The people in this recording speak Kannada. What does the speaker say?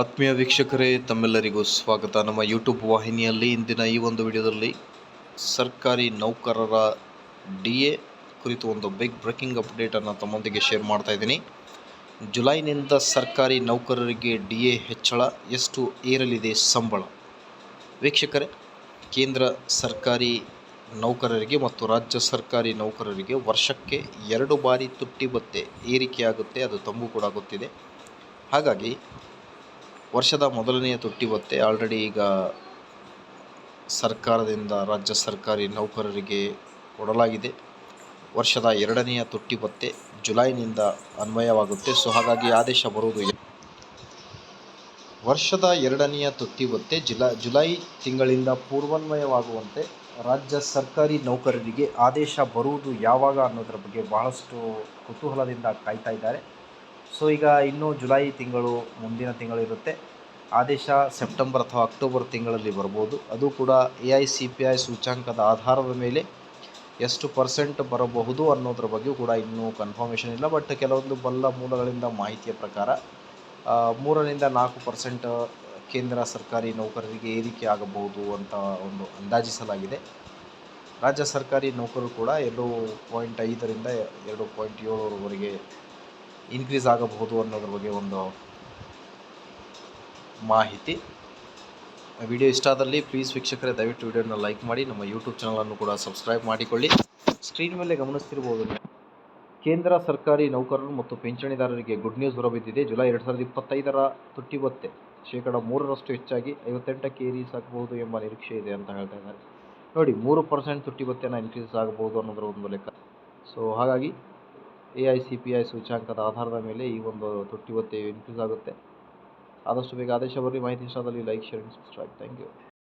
ಆತ್ಮೀಯ ವೀಕ್ಷಕರೇ, ತಮ್ಮೆಲ್ಲರಿಗೂ ಸ್ವಾಗತ. ನಮ್ಮ ಯೂಟ್ಯೂಬ್ ವಾಹಿನಿಯಲ್ಲಿ ಇಂದಿನ ಈ ಒಂದು ವಿಡಿಯೋದಲ್ಲಿ ಸರ್ಕಾರಿ ನೌಕರರ ಡಿ ಎ ಕುರಿತು ಒಂದು ಬಿಗ್ ಬ್ರೇಕಿಂಗ್ ಅಪ್ಡೇಟನ್ನು ತಮ್ಮೊಂದಿಗೆ ಶೇರ್ ಮಾಡ್ತಾ ಇದ್ದೀನಿ. ಜುಲೈನಿಂದ ಸರ್ಕಾರಿ ನೌಕರರಿಗೆ ಡಿ ಎ ಹೆಚ್ಚಳ, ಎಷ್ಟು ಏರಲಿದೆ ಸಂಬಳ? ವೀಕ್ಷಕರೇ, ಕೇಂದ್ರ ಸರ್ಕಾರಿ ನೌಕರರಿಗೆ ಮತ್ತು ರಾಜ್ಯ ಸರ್ಕಾರಿ ನೌಕರರಿಗೆ ವರ್ಷಕ್ಕೆ ಎರಡು ಬಾರಿ ತುಟ್ಟಿ ಬತ್ತೆ ಏರಿಕೆಯಾಗುತ್ತೆ, ಅದು ತಂಬು ಕೂಡ ಗೊತ್ತಿದೆ. ಹಾಗಾಗಿ ವರ್ಷದ ಮೊದಲನೆಯ ತುಟ್ಟಿ ಭತ್ಯೆ ಆಲ್ರೆಡಿ ಈಗ ಸರ್ಕಾರದಿಂದ ರಾಜ್ಯ ಸರ್ಕಾರಿ ನೌಕರರಿಗೆ ಕೊಡಲಾಗಿದೆ. ವರ್ಷದ ಎರಡನೆಯ ತುಟ್ಟಿ ಭತ್ಯೆ ಜುಲೈನಿಂದ ಅನ್ವಯವಾಗುತ್ತೆ. ಸೊ, ಹಾಗಾಗಿ ಆದೇಶ ಬರುವುದು ವರ್ಷದ ಎರಡನೆಯ ತುಟ್ಟಿ ಭತ್ಯೆ ಜುಲೈ ಜುಲೈ ತಿಂಗಳಿಂದ ಪೂರ್ವಾನ್ವಯವಾಗುವಂತೆ ರಾಜ್ಯ ಸರ್ಕಾರಿ ನೌಕರರಿಗೆ ಆದೇಶ ಬರುವುದು ಯಾವಾಗ ಅನ್ನೋದರ ಬಗ್ಗೆ ಬಹಳಷ್ಟು ಕುತೂಹಲದಿಂದ ಕಾಯ್ತಾ ಇದ್ದಾರೆ. ಸೊ ಈಗ ಇನ್ನೂ ಜುಲೈ ತಿಂಗಳು ಮುಂದಿನ ತಿಂಗಳು ಇರುತ್ತೆ. ಆದೇಶ ಸೆಪ್ಟೆಂಬರ್ ಅಥವಾ ಅಕ್ಟೋಬರ್ ತಿಂಗಳಲ್ಲಿ ಬರ್ಬೋದು. ಅದು ಕೂಡ A I C P I ಸೂಚ್ಯಾಂಕದ ಆಧಾರದ ಮೇಲೆ ಎಷ್ಟು ಪರ್ಸೆಂಟ್ ಬರಬಹುದು ಅನ್ನೋದ್ರ ಬಗ್ಗೆಯೂ ಕೂಡ ಇನ್ನೂ ಕನ್ಫರ್ಮೇಷನ್ ಇಲ್ಲ. ಬಟ್ ಕೆಲವೊಂದು ಬಲ್ಲ ಮೂಲಗಳಿಂದ ಮಾಹಿತಿಯ ಪ್ರಕಾರ ಮೂರರಿಂದ ನಾಲ್ಕು ಪರ್ಸೆಂಟ್ ಕೇಂದ್ರ ಸರ್ಕಾರಿ ನೌಕರರಿಗೆ ಏರಿಕೆ ಆಗಬಹುದು ಅಂತ ಒಂದು ಅಂದಾಜಿಸಲಾಗಿದೆ. ರಾಜ್ಯ ಸರ್ಕಾರಿ ನೌಕರರು ಕೂಡ ಎರಡು ಪಾಯಿಂಟ್ ಐದರಿಂದ ಎರಡು ಪಾಯಿಂಟ್ ಏಳರವರೆಗೆ ಇನ್ಕ್ರೀಸ್ ಆಗಬಹುದು ಅನ್ನೋದ್ರ ಬಗ್ಗೆ ಒಂದು ಮಾಹಿತಿ. ವಿಡಿಯೋ ಇಷ್ಟ ಆದಲ್ಲಿ ಪ್ಲೀಸ್ ವೀಕ್ಷಕರೇ, ದಯವಿಟ್ಟು ವಿಡಿಯೋನ ಲೈಕ್ ಮಾಡಿ, ನಮ್ಮ ಯೂಟ್ಯೂಬ್ ಚಾನಲನ್ನು ಕೂಡ ಸಬ್ಸ್ಕ್ರೈಬ್ ಮಾಡಿಕೊಳ್ಳಿ. ಸ್ಕ್ರೀನ್ ಮೇಲೆ ಗಮನಿಸ್ತಿರ್ಬೋದು. ಕೇಂದ್ರ ಸರ್ಕಾರಿ ನೌಕರರು ಮತ್ತು ಪಿಂಚಣಿದಾರರಿಗೆ ಗುಡ್ ನ್ಯೂಸ್ ಹೊರಬಿದ್ದಿದೆ. ಜುಲೈ ಎರಡು ಸಾವಿರದ ಇಪ್ಪತ್ತೈದರ ತುಟ್ಟಿ ಬತ್ತೆ ಶೇಕಡ ಮೂರರಷ್ಟು ಹೆಚ್ಚಾಗಿ ಐವತ್ತೆಂಟಕ್ಕೆ ಆಗಬಹುದು ಎಂಬ ನಿರೀಕ್ಷೆ ಇದೆ ಅಂತ ಹೇಳ್ತಾ ಇದ್ದಾರೆ. ನೋಡಿ, ಮೂರು ಪರ್ಸೆಂಟ್ ತುಟ್ಟಿ ಭತ್ತೆನ ಇನ್ಕ್ರೀಸ್ ಆಗಬಹುದು ಅನ್ನೋದರ ಒಂದು ಲೆಕ್ಕ. ಸೊ ಹಾಗಾಗಿ A I C P I ಸೂಚ್ಯಾಂಕದ ಆಧಾರದ ಮೇಲೆ ಈ ಒಂದು ತುಟ್ಟಿ ಒತ್ತೆ ಇನ್ಕ್ರೀಸ್ ಆಗುತ್ತೆ. ಆದಷ್ಟು ಬೇಗ ಆದೇಶ ಬರಲಿ ಮಾಹಿತಿ ಇಷ್ಟದಲ್ಲಿ like share subscribe thank you